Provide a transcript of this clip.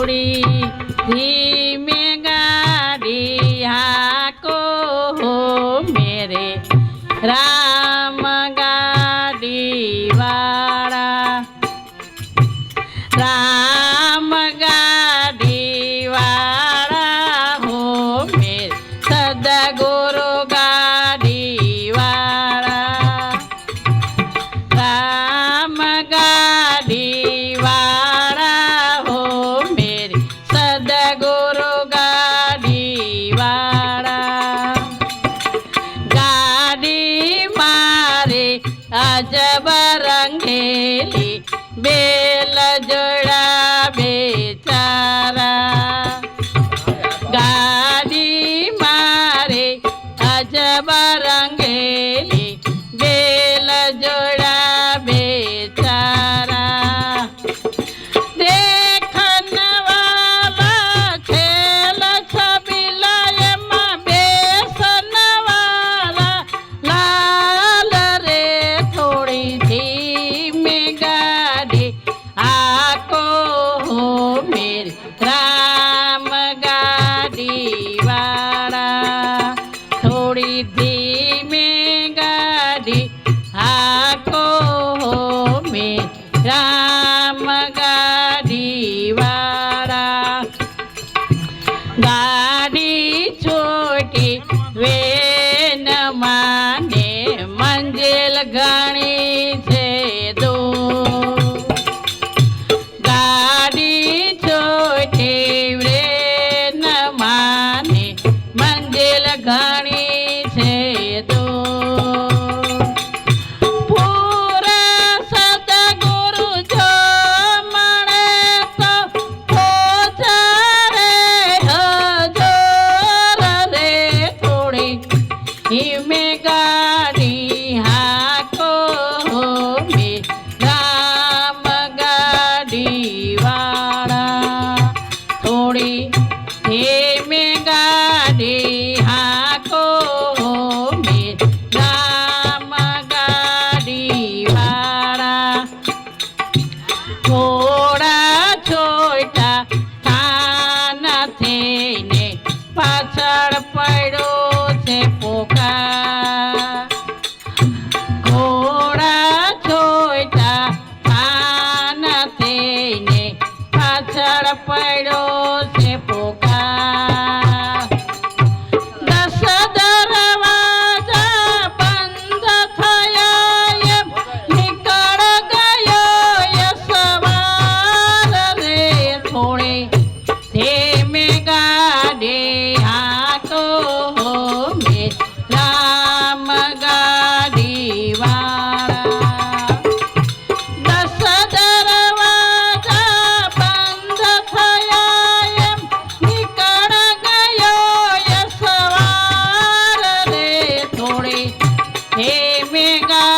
થોડી ધીમે ગાડી હાકો હો મેરે રામ We. થોડી বেগা